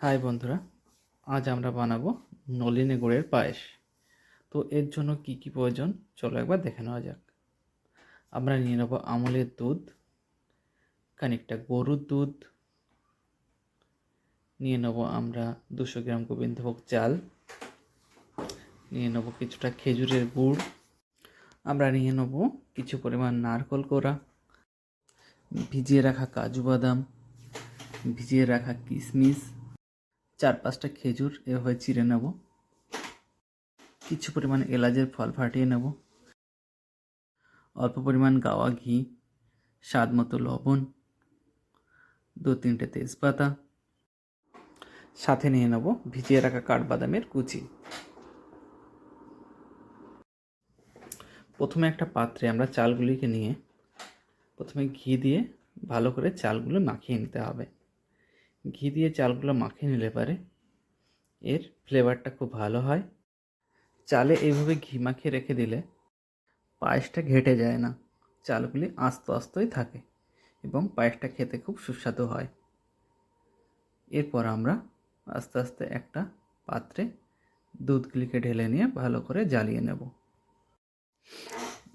High বন্ধুরা, আজ আমরা বানাবো নলিনী গুড়ের পায়েস। তো এর জন্য কি কি প্রয়োজন? চলো একবার দেখে নেওয়া যাক। আমরা নিয়ে নেব আমলের দুধ, খানিকটা গরুর দুধ। নিয়ে নেব আমরা দুশো গ্রাম গোবিন্দভোগ চাল। নিয়ে নেব কিছুটা খেজুরের গুড়। আমরা নিয়ে নেব কিছু পরিমাণ নারকল কোড়া। ভিজিয়ে রাখা কাজু বাদাম। ভিজিয়ে রাখা কিশমিশ। চার পাঁচটা খেজুর, এভাবে চিড়ে নেব। কিছু পরিমাণ এলাচের ফল ফাটিয়ে নেব। অল্প পরিমাণ গাওয়া ঘি, স্বাদ মতো লবণ, দু তিনটে তেজপাতা। সাথে নিয়ে নেব ভিজিয়ে রাখা কাঠবাদামের কুচি। প্রথমে একটা পাত্রে আমরা চালগুলিকে নিয়ে প্রথমে ঘি দিয়ে ভালো করে চালগুলো মাখিয়ে নিতে হবে। ঘি দিয়ে চালগুলো মাখিয়ে নিলে পারে। এর ফ্লেভারটা খুব ভালো হয়। চালে এইভাবে ঘি মাখিয়ে রেখে দিলে পায়েসটা ঘেটে যায় না। চালগুলি আস্ত আস্তই থাকে এবং পায়েসটা খেতে খুব সুস্বাদু হয়। এরপর আমরা আস্তে আস্তে একটা পাত্রে দুধগুলিকে ঢেলে নিয়ে ভালো করে জ্বালিয়ে নেব।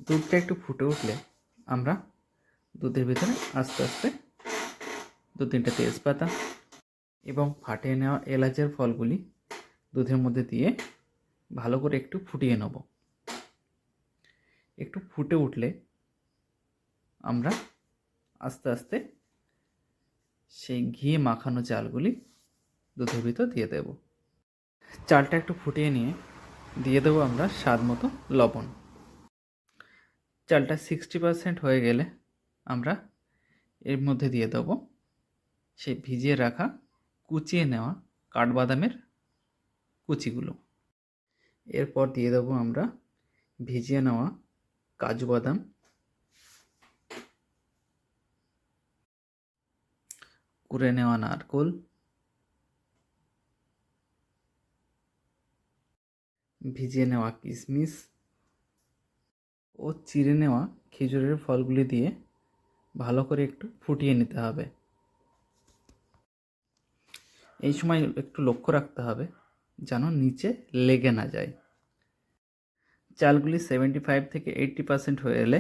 দুধটা একটু ফুটে উঠলে আমরা দুধের ভিতরে আস্তে আস্তে দু তিনটে তেজপাতা এবং ফাটিয়ে নেওয়া এলাচের ফলগুলি দুধের মধ্যে দিয়ে ভালো করে একটু ফুটিয়ে নেব। একটু ফুটে উঠলে আমরা আস্তে আস্তে সেই ঘি মাখানো চালগুলি দুধের ভিতর দিয়ে দেব। চালটা একটু ফুটিয়ে নিয়ে দিয়ে দেবো আমরা স্বাদ মতো লবণ। চালটা সিক্সটি পারসেন্ট হয়ে গেলে আমরা এর মধ্যে দিয়ে দেবো সেই ভিজিয়ে রাখা কুচিয়ে নেওয়া কাঠবাদামের কুচিগুলো। এরপর দিয়ে দেবো আমরা ভিজিয়ে নেওয়া কাজু বাদাম কুড়ে নেওয়া নারকোল। ভিজিয়ে নেওয়া কিশমিশ ও চিড়ে নেওয়া খেজুরের ফলগুলি দিয়ে ভালো করে একটু ফুটিয়ে নিতে হবে। এই সময় একটু লক্ষ্য রাখতে হবে যেন নিচে লেগে না যায়। চালগুলি সেভেন্টি ফাইভ থেকে এইট্টি পার্সেন্ট হয়ে এলে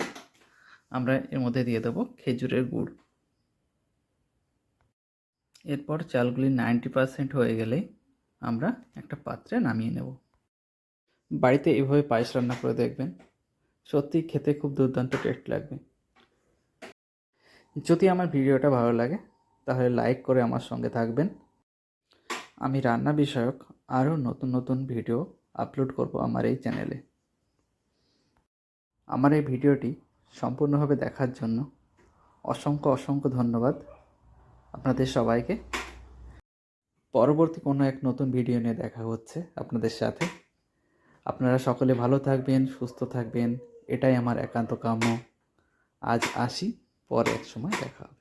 আমরা এর মধ্যে দিয়ে দেবো খেজুরের গুড়। এরপর চালগুলি নাইনটি পার্সেন্ট হয়ে গেলে আমরা একটা পাত্রে নামিয়ে নেব। বাড়িতে এভাবে পায়েস রান্না করে দেখবেন, সত্যি খেতে খুব দুর্দান্ত টেস্ট লাগবে। যদি আমার ভিডিওটা ভালো লাগে, তাহলে লাইক করে আমার সঙ্গে থাকবেন। আমি রান্না বিষয়ক আরও নতুন নতুন ভিডিও আপলোড করব আমার এই চ্যানেলে। আমার এই ভিডিওটি সম্পূর্ণভাবে দেখার জন্য অসংখ্য অসংখ্য ধন্যবাদ। আপনাদের সবাইকে। পরবর্তী কোনো এক নতুন ভিডিও নিয়ে দেখা হচ্ছে আপনাদের সাথে। আপনারা সকলে ভালো থাকবেন, সুস্থ থাকবেন, এটাই আমার একান্ত কাম্য। আজ আসি, পরে এক সময় দেখা হবে।